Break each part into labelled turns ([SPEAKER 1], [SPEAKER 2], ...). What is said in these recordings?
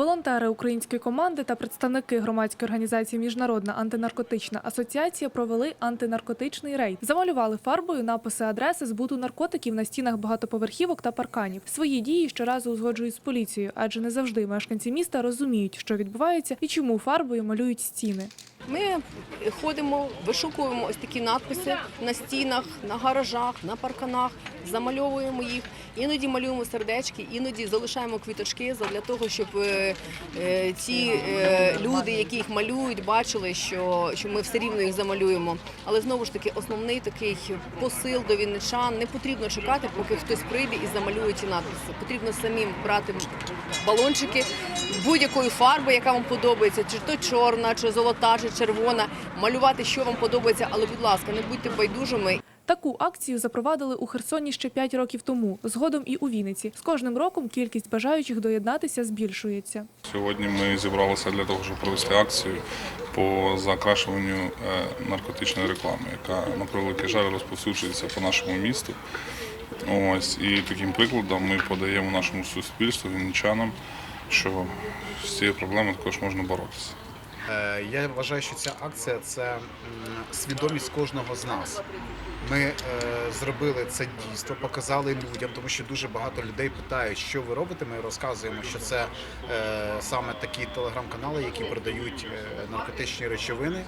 [SPEAKER 1] Волонтери української команди та представники громадської організації Міжнародна антинаркотична асоціація провели антинаркотичний рейд. Замалювали фарбою написи адреси збуту наркотиків на стінах багатоповерхівок та парканів. Свої дії щоразу узгоджують з поліцією, адже не завжди мешканці міста розуміють, що відбувається і чому фарбою малюють стіни.
[SPEAKER 2] Ми ходимо, вишукуємо ось такі надписи на стінах, на гаражах, на парканах, замальовуємо їх. Іноді малюємо сердечки, іноді залишаємо квіточки для того, щоб е, е, ті е, люди, які їх малюють, бачили, що, ми все рівно їх замалюємо. Але знову ж таки, основний такий посил до вінничан не потрібно чекати, поки хтось прийде і замалює ті надписи. Потрібно самим брати балончики будь-якої фарби, яка вам подобається, чи то чорна, чи золота, чи червона, малювати, що вам подобається, але, будь ласка, не будьте байдужими
[SPEAKER 1] Таку акцію запровадили у Херсоні ще 5 років тому, згодом і у Вінниці. З кожним роком кількість бажаючих доєднатися збільшується.
[SPEAKER 3] Сьогодні ми зібралися для того, щоб провести акцію по закрашуванню е, наркотичної реклами, яка на превеликий жаль розповсюджується по нашому місту. Ось і таким прикладом ми подаємо нашому суспільству, вінничанам, що з цією проблемою також можна боротися.
[SPEAKER 4] Е, Я вважаю, що ця акція це свідомість кожного з нас. Ми е, зробили це дійство, показали людям, тому що дуже багато людей питають, що ви робите. Ми розказуємо, що це е, саме такі телеграм-канали, які продають наркотичні речовини,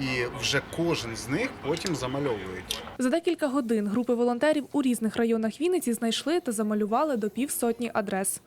[SPEAKER 4] і вже кожен з них потім замальовують.
[SPEAKER 1] За декілька годин групи волонтерів у різних районах Вінниці знайшли та замалювали до півсотні адрес.